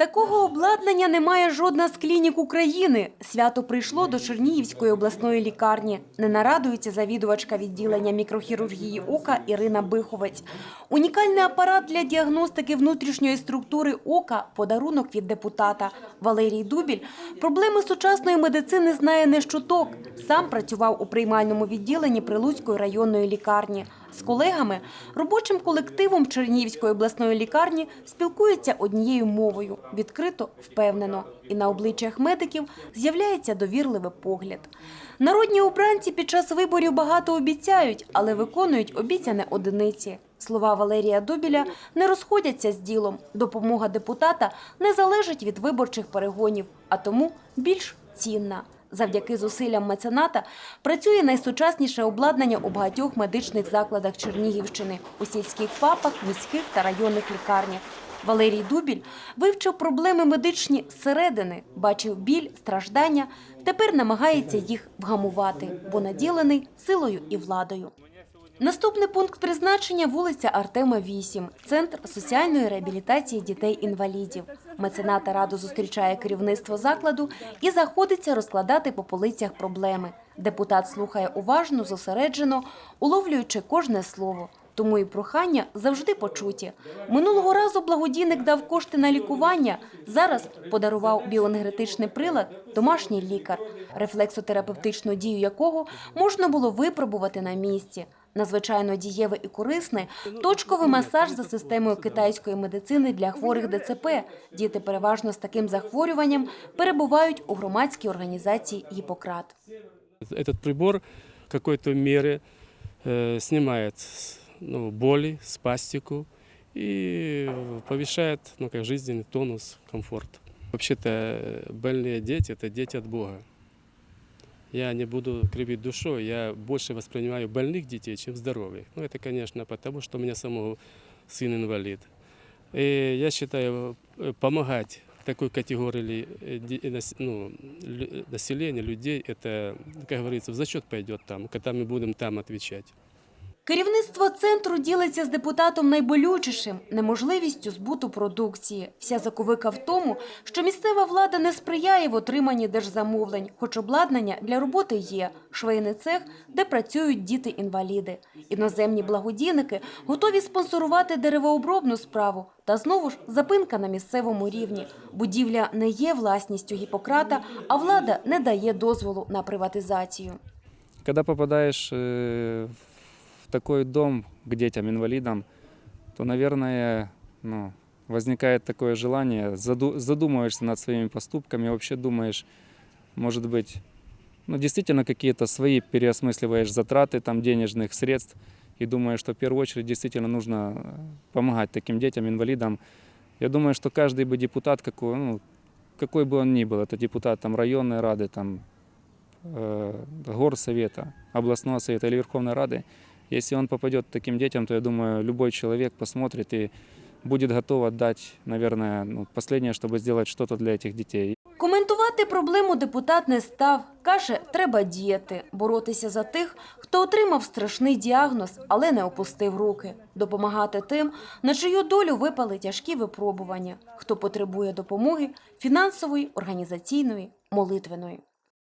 Такого обладнання немає жодна з клінік України. Свято прийшло до Чернігівської обласної лікарні. Не нарадується завідувачка відділення мікрохірургії ока Ірина Биховець. Унікальний апарат для діагностики внутрішньої структури ока – подарунок від депутата. Валерій Дубіль проблеми сучасної медицини знає не щуток. Сам працював у приймальному відділенні Прилуцької районної лікарні. З колегами, робочим колективом Чернігівської обласної лікарні спілкуються однією мовою – відкрито, впевнено. І на обличчях медиків з'являється довірливий погляд. Народні обранці під час виборів багато обіцяють, але виконують обіцяне одиниці. Слова Валерія Дубіля не розходяться з ділом. Допомога депутата не залежить від виборчих перегонів, а тому більш цінна. Завдяки зусиллям мецената працює найсучасніше обладнання у багатьох медичних закладах Чернігівщини, у сільських ФАПах, міських та районних лікарнях. Валерій Дубіль вивчив проблеми медичні зсередини, бачив біль, страждання, тепер намагається їх вгамувати, бо наділений силою і владою. Наступний пункт призначення – вулиця Артема, 8, Центр соціальної реабілітації дітей-інвалідів. Мецената радо зустрічає керівництво закладу і заходиться розкладати по полицях проблеми. Депутат слухає уважно, зосереджено, уловлюючи кожне слово. Тому і прохання завжди почуті. Минулого разу благодійник дав кошти на лікування. Зараз подарував біоенергетичний прилад домашній лікар, рефлексотерапевтичну дію якого можна було випробувати на місці Надзвичайно дієве і корисне точковий масаж за системою китайської медицини для хворих ДЦП. Діти переважно з таким захворюванням перебувають у громадській організації Гіппократ. Этот прибор в какой-то мере э, снимает с- ну, боли, спастику и повышает ну, как жизненный тонус, комфорт. Вообще-то э, больные дети – это дети от Бога. Я не буду кривить душой, я больше воспринимаю больных детей, чем здоровых. Ну, это, конечно, потому что у меня самого сын инвалид. И я считаю, э, помогать такой категории ли- э, де- э, нас- ну, лю- населения, людей, это, как говорится, в зачет пойдет там, когда мы будем там отвечать. Керівництво центру ділиться з депутатом найболючішим – неможливістю збуту продукції. Вся заковика в тому, що місцева влада не сприяє в отриманні держзамовлень, хоч обладнання для роботи є. Швейний цех, де працюють діти-інваліди. Іноземні благодійники готові спонсорувати деревообробну справу. Та знову ж запинка на місцевому рівні. Будівля не є власністю Гіппократа, а влада не дає дозволу на приватизацію. Когда попадаешь э, в такой дом к детям-инвалидам, то, наверное, ну, возникает такое желание, заду- задумываешься над своими поступками, вообще думаешь, может быть, ну, действительно какие-то свои переосмысливаешь затраты там, денежных средств и думаешь, что в первую очередь действительно нужно э, помогать таким детям-инвалидам. Я думаю, что каждый бы депутат, какой, ну, какой бы он ни был, это депутат там, районной рады, там, э, горсовета, областного совета или Верховной Рады, если он попадет таким детям, то я думаю, любой человек посмотрит и будет готов отдать, наверное, ну, последнее, чтобы сделать что-то для этих детей. Коментувати проблему депутат не став. Каже, треба діяти, боротися за тих, хто отримав страшний діагноз, але не опустив руки. Допомагати тим, на чию долю випали тяжкі випробування, хто потребує допомоги фінансової, організаційної, молитвеної.